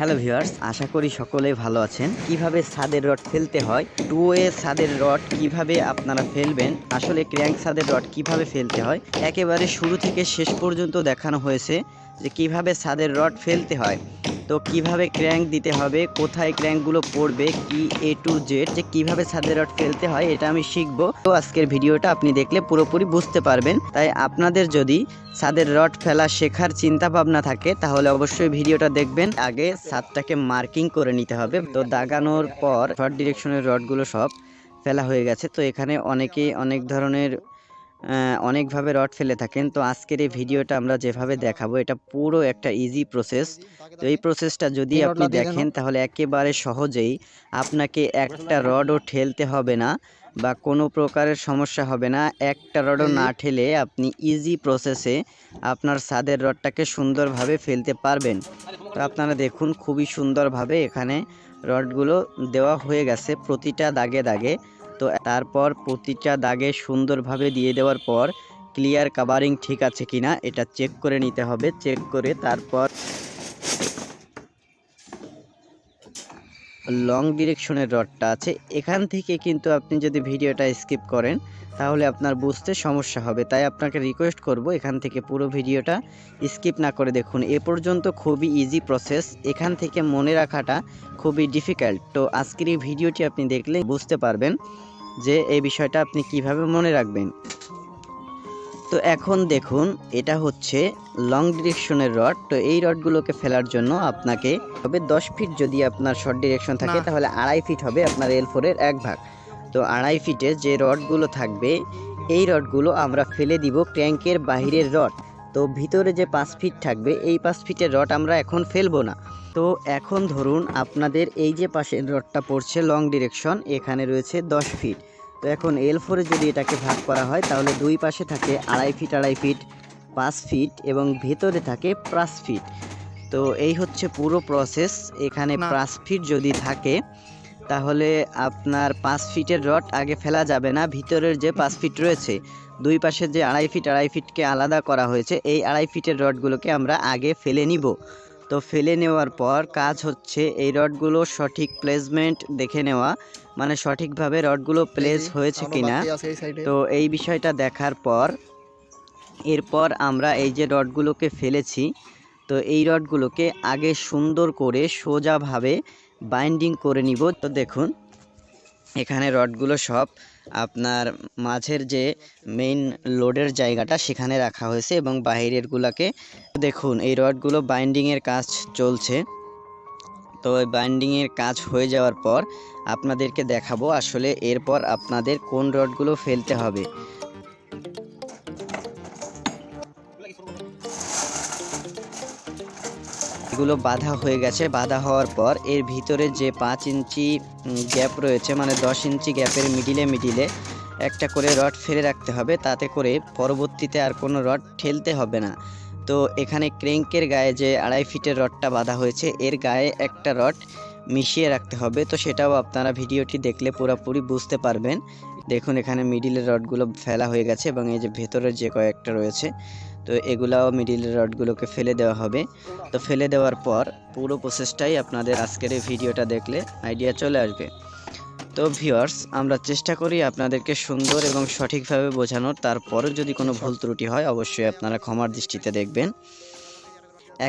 Hello viewers, আশা করি সকলেই ভালো আছেন। কীভাবে ছাদের রড ফেলতে হয় টু এ ছাদের রড কীভাবে আপনারা ফেলবেন, আসলে ক্র্যাঙ্ক ছাদের রড কীভাবে ফেলতে হয়, একেবারে শুরু থেকে শেষ পর্যন্ত দেখানো হয়েছে যে কীভাবে ছাদের রড ফেলতে হয়। তো কীভাবে ক্র্যাঙ্ক দিতে হবে, কোথায় ক্র্যাঙ্কগুলো পড়বে, কি এ টু জেড যে কীভাবে ছাদের রড ফেলতে হয় এটা আমি শিখব। তো আজকের ভিডিওটা আপনি দেখলে পুরোপুরি বুঝতে পারবেন। তাই আপনাদের যদি ছাদের রড ফেলা শেখার চিন্তা ভাবনা থাকে, তাহলে অবশ্যই ভিডিওটা দেখবেন। আগে ছাদটাকে মার্কিং করে নিতে হবে। তো দাগানোর পর শর্ট ডিরেকশনের রডগুলো সব ফেলা হয়ে গেছে। তো এখানে অনেকেই অনেক ধরনের অনেকভাবে রড ফেলে থাকেন। তো আজকের এই ভিডিওটা আমরা যেভাবে দেখাবো এটা পুরো একটা ইজি প্রসেস তো এই প্রসেসটা যদি আপনি দেখেন তাহলে একেবারে সহজেই আপনাকে একটা রডও ঠেলতে হবে না বা কোনো প্রকারের সমস্যা হবে না। একটা রডও না ঠেলে আপনি ইজি প্রসেসে আপনার ছাদের রডটাকে সুন্দরভাবে ফেলতে পারবেন। তো আপনারা দেখুন খুবই সুন্দরভাবে এখানে রডগুলো দেওয়া হয়ে গেছে প্রতিটা দাগে দাগে। তো তারপর প্রতিটা দাগে সুন্দরভাবে দিয়ে দেওয়ার পর ক্লিয়ার কাভারিং ঠিক আছে কিনা এটা চেক করে নিতে হবে চেক করে তারপর লং ডিরেকশনের রডটা আছে। এখান থেকে কিন্তু আপনি যদি ভিডিওটা স্কিপ করেন, তাহলে আপনার বুঝতে সমস্যা হবে। তাই আপনাকে রিকোয়েস্ট করব এখান থেকে পুরো ভিডিওটা স্কিপ না করে দেখুন। এ পর্যন্ত খুবই ইজি প্রসেস এখান থেকে মনে রাখাটা খুবই ডিফিকাল্ট তো আজকের এই ভিডিওটি আপনি দেখলে বুঝতে পারবেন। যে এই বিষয়টা আপনি কীভাবে মনে রাখবেন। তো এখন দেখুন এটা হচ্ছে লং ডিরেকশনের রড তো এই রডগুলোকে ফেলার জন্য আপনাকে হবে দশ ফিট যদি আপনার শর্ট ডিরেকশন থাকে তাহলে আড়াই ফিট হবে আপনার এল ফোরের এক ভাগ। তো আড়াই ফিটে যে রডগুলো থাকবে এই রডগুলো আমরা ফেলে দিব ক্র্যাঙ্কের বাহিরের রড তো ভিতরে যে পাঁচ ফিট থাকবে এই পাঁচ ফিটের রড আমরা এখন ফেলব না। তো এখন ধরুন আপনাদের এই যে পাশের রডটা পড়ছে লং ডিরেকশন এখানে রয়েছে দশ ফিট তো এখন এল ফোরে যদি এটাকে ভাগ করা হয় তাহলে দুই পাশে থাকে আড়াই ফিট আড়াই ফিট পাঁচ ফিট এবং ভেতরে থাকে পাঁচ ফিট তো এই হচ্ছে পুরো প্রসেস এখানে। পাঁচ ফিট যদি থাকে তাহলে আপনার পাঁচ ফিটের রড আগে ফেলা যাবে না। ভিতরের যে পাঁচ ফিট রয়েছে দুই পাশে যে আড়াই ফিট আড়াই ফিটকে আলাদা করা হয়েছে এই আড়াই ফিটের রডগুলোকে আমরা আগে ফেলে নিব। তো ফেলে নেওয়ার পর কাজ হচ্ছে এই রডগুলো সঠিক প্লেসমেন্ট দেখে নেওয়া। মানে সঠিকভাবে রডগুলো প্লেস হয়েছে কিনা। তো এই বিষয়টা দেখার পর এরপর আমরা এই যে রডগুলোকে ফেলেছি তো এই রডগুলোকে আগে সুন্দর করে সোজাভাবে বাইন্ডিং করে নিব। তো দেখুন এখানে রডগুলো সব আপনার মাঝের যে মেইন লোডের জায়গাটা সেখানে রাখা হয়েছে এবং বাহিরেরগুলোকে দেখুন, এই রডগুলো বাইন্ডিংয়ের কাজ চলছে। তো এই বাইন্ডিংয়ের কাজ হয়ে যাওয়ার পর আপনাদেরকে দেখাবো আসলে এরপর আপনাদের কোন রডগুলো ফেলতে হবে। এগুলো বাঁধা হয়ে গেছে। বাঁধা হওয়ার পর এর ভিতরে যে পাঁচ ইঞ্চি গ্যাপ রয়েছে মানে দশ ইঞ্চি গ্যাপের মিডিলে মিডিলে একটা করে রড ফেলে রাখতে হবে। তাতে করে পরবর্তীতে আর কোনো রড ঠেলতে হবে না। তো এখানে ক্রেঙ্কের গায়ে যে আড়াই ফিটের রডটা বাঁধা হয়েছে, এর গায়ে একটা রড মিশিয়ে রাখতে হবে। তো সেটাও আপনারা ভিডিওটি দেখলে পুরোপুরি বুঝতে পারবেন। দেখুন, এখানে মিডিলের রডগুলো ফেলা হয়ে গেছে এবং এই যে ভেতরের যে কয়েকটা রয়েছে তো এগুলাও মিডিলের রডগুলোকে ফেলে দেওয়া হবে। তো ফেলে দেওয়ার পর পুরো প্রসেসটাই আপনাদের আজকের এই ভিডিওটা দেখলে আইডিয়া চলে আসবে। তো ভিউয়ার্স আমরা চেষ্টা করি আপনাদেরকে সুন্দর এবং সঠিকভাবে বোঝানোর। তারপরও যদি কোনো ভুল ত্রুটি হয়, অবশ্যই আপনারা ক্ষমার দৃষ্টিতে দেখবেন।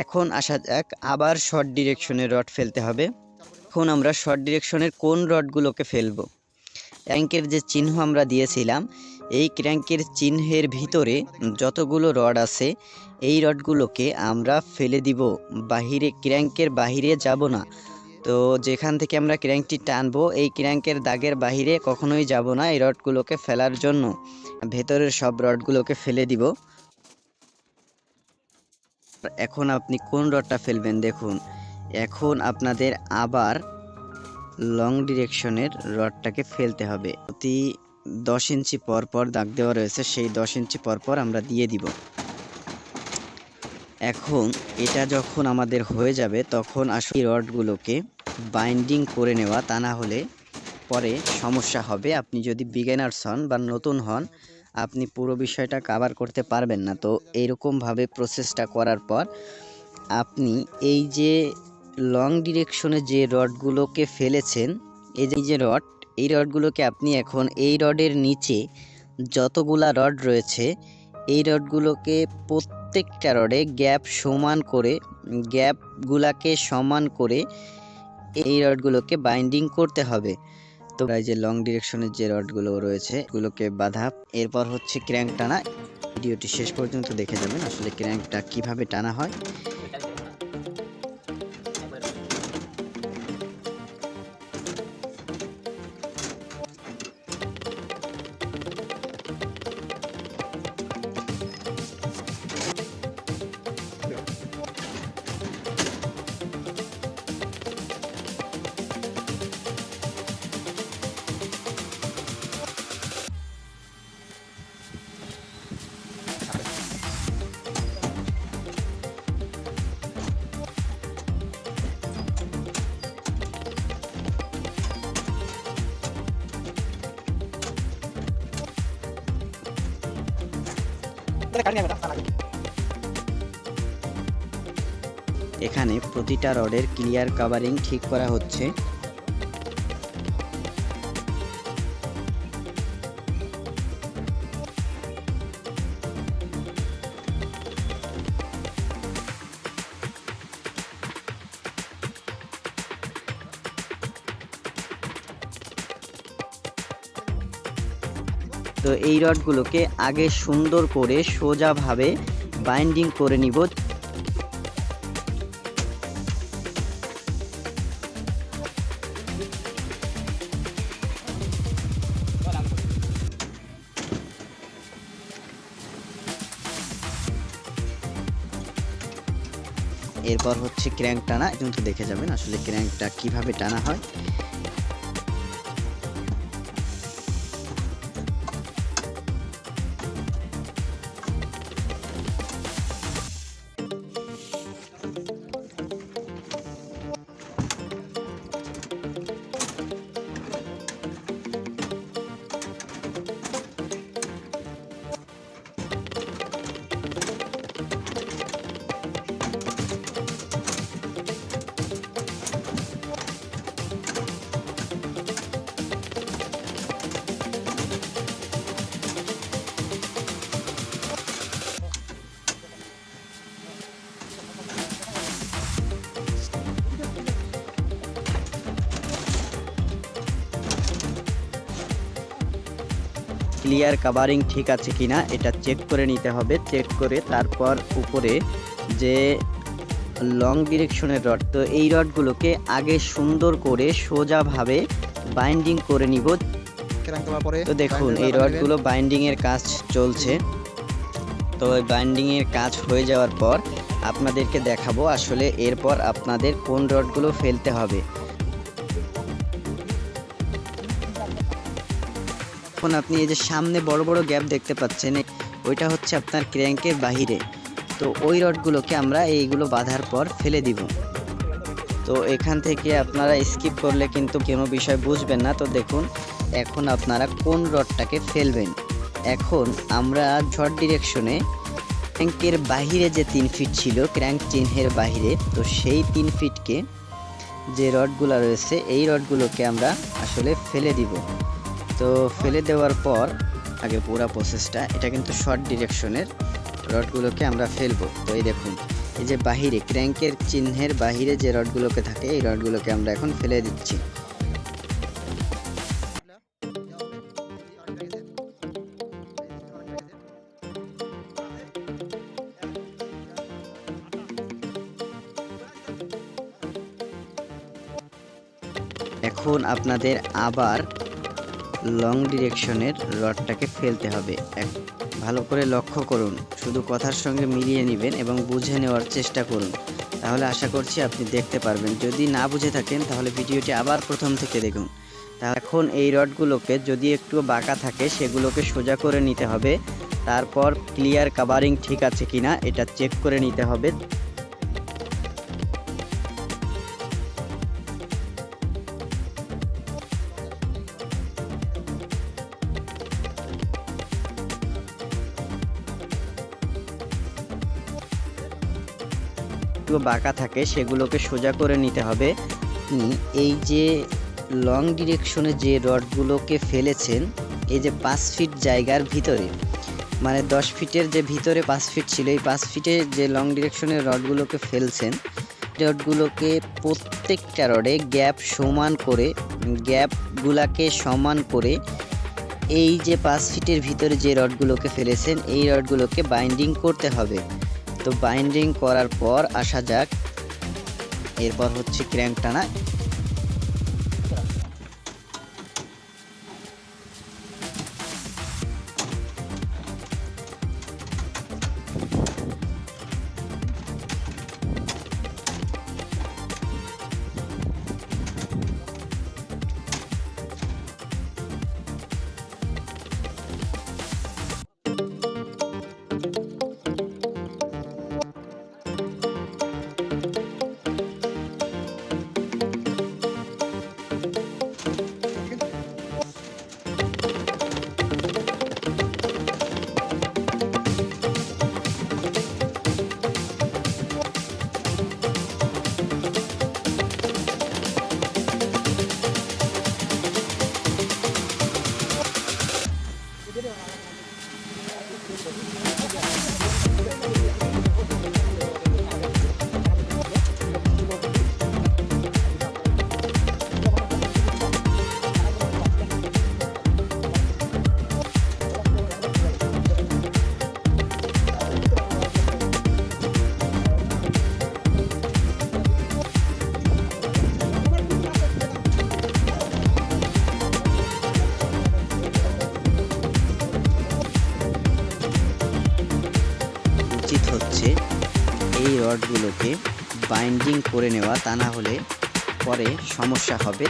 এখন আসা যাক, আবার শর্ট ডিরেকশনের রড ফেলতে হবে। এখন আমরা শর্ট ডিরেকশনের কোন রডগুলোকে ফেলব? ক্র্যাঙ্কের যে চিহ্ন আমরা দিয়েছিলাম এই ক্র্যাঙ্কের চিহ্নের ভিতরে যতগুলো রড আছে, এই রডগুলোকে আমরা ফেলে দিব। বাহিরে, ক্র্যাঙ্কের বাহিরে যাব না। তো যেখান থেকে আমরা ক্র্যাঙ্কটি টানবো, এই ক্র্যাঙ্কের দাগের বাহিরে কখনোই যাব না এই রডগুলোকে ফেলার জন্য। ভেতরের সব রডগুলোকে ফেলে দিব। এখন আপনি কোন রডটা ফেলবেন দেখুন। এখন আপনাদের আবার লং ডিরেকশনের রডটাকে ফেলতে হবে। প্রতি দশ ইঞ্চি পর পর দাগ দেওয়া রয়েছে, সেই দশ ইঞ্চি পর পর আমরা দিয়ে দিব। এখন এটা যখন আমাদের হয়ে যাবে, তখন আসলে রডগুলোকে বাইন্ডিং করে নেওয়া, তা না হলে পরে সমস্যা হবে। আপনি যদি বিগেনার্স হন বা নতুন হন, আপনি পুরো বিষয়টা কাভার করতে পারবেন না। তো এইরকমভাবে প্রসেসটা করার পর আপনি এই যে লং ডিরেকশনে যে রডগুলোকে ফেলেছেন, এই যে- এই যে রড এই রডগুলোকে আপনি এখন এই রডের নিচে যতগুলা রড রয়েছে, এই রডগুলোকে প্রত্যেকটা রডে গ্যাপ সমান করে, গ্যাপগুলাকে সমান করে এই রডগুলোকে বাইন্ডিং করতে হবে। তো এই যে লং ডিরেকশনের যে রডগুলো রয়েছে, এগুলোকে বাধা। এরপর হচ্ছে ক্র্যাঙ্ক টানা। ভিডিওটি শেষ পর্যন্ত দেখে যাবেন আসলে ক্র্যাঙ্কটা কীভাবে টানা হয়। এখানে প্রতিটা রডের ক্লিয়ার কাভারিং ঠিক করা হচ্ছে। তো এই রডগুলোকে আগে সুন্দর করে সোজাভাবে বাইন্ডিং করে নিব। এরপর হচ্ছে ক্র্যাঙ্ক টানা কিন্তু দেখে যাবেন আসলে ক্র্যাঙ্কটা কীভাবে টানা হয়। ক্লিয়ার কাভারিং ঠিক আছে কিনা এটা চেক করে নিতে হবে। চেক করে তারপর উপরে যে লং ডিরেকশনের রড তো এই রডগুলোকে আগে সুন্দর করে সোজাভাবে বাইন্ডিং করে নিব। তো দেখুন, এই রডগুলো বাইন্ডিং এর কাজ চলছে। তো ওই বাইন্ডিং এর কাজ হয়ে যাওয়ার পর আপনাদেরকে দেখাবো আসলে এরপর আপনাদের কোন রডগুলো ফেলতে হবে। এখন আপনি এই যে সামনে বড় বড় গ্যাপ দেখতে পাচ্ছেন ওইটা হচ্ছে আপনার ক্র্যাঙ্কের বাহিরে। তো ওই রডগুলোকে আমরা এইগুলো বাঁধার পর ফেলে দিব। তো এখান থেকে আপনারা স্কিপ করলে কিন্তু কোনো বিষয় বুঝবেন না। তো দেখুন, এখন আপনারা কোন রডটাকে ফেলবেন? এখন আমরা ঝড় ডিরেকশনে ক্র্যাঙ্কের বাহিরে যে তিন ফিট ছিল ক্র্যাঙ্ক চিহ্নের বাহিরে, তো সেই তিন ফিটকে যে রডগুলো রয়েছে, এই রডগুলোকে আমরা আসলে ফেলে দিব। তো ফেলে দেওয়ার পর আগে পুরো প্রসেসটা এটা কিন্তু শর্ট ডিরেকশনের রডগুলোকে আমরা ফেলব। তো এই দেখুন, এই যে বাহিরে ক্র্যাঙ্কের চিহ্নের বাহিরে যে রডগুলোকে থাকে, এই রডগুলোকে আমরা এখন ফেলে দিচ্ছি। এখন আপনাদের আবার লং ডিরেকশনের রডটাকে ফেলতে হবে। এক, ভালো করে লক্ষ্য করুন। শুধু কথার সঙ্গে মিলিয়ে নেবেন এবং বুঝে নেওয়ার চেষ্টা করুন। তাহলে আশা করছি আপনি দেখতে পারবেন। যদি না বুঝে থাকেন, তাহলে ভিডিওটি আবার প্রথম থেকে দেখুন। এখন এই রডগুলোকে যদি একটু বাঁকা থাকে, সেগুলোকে সোজা করে নিতে হবে। তারপর ক্লিয়ার কাভারিং ঠিক আছে কিনা, এটা চেক করে নিতে হবে। একটু বাঁকা থাকে সেগুলোকে সোজা করে নিতে হবে। এই যে লং ডিরেকশনে যে রডগুলোকে ফেলেছেন, এই যে পাঁচ ফিট জায়গার ভিতরে মানে দশ ফিটের যে ভিতরে পাঁচ ফিট ছিল, এই পাঁচ ফিটে যে লং ডিরেকশনের রডগুলোকে ফেলছেন, রডগুলোকে প্রত্যেকটা রডে গ্যাপ সমান করে গ্যাপগুলাকে সমান করে এই যে পাঁচ ফিটের ভিতরে যে রডগুলোকে ফেলেছেন, এই রডগুলোকে বাইন্ডিং করতে হবে। তো বাইন্ডিং করার পর আসা যাক। এরপর হচ্ছে ক্র্যাঙ্ক টানা। রডগুলোকে বাইন্ডিং করে নেওয়া তা না হলে পরে সমস্যা হবে।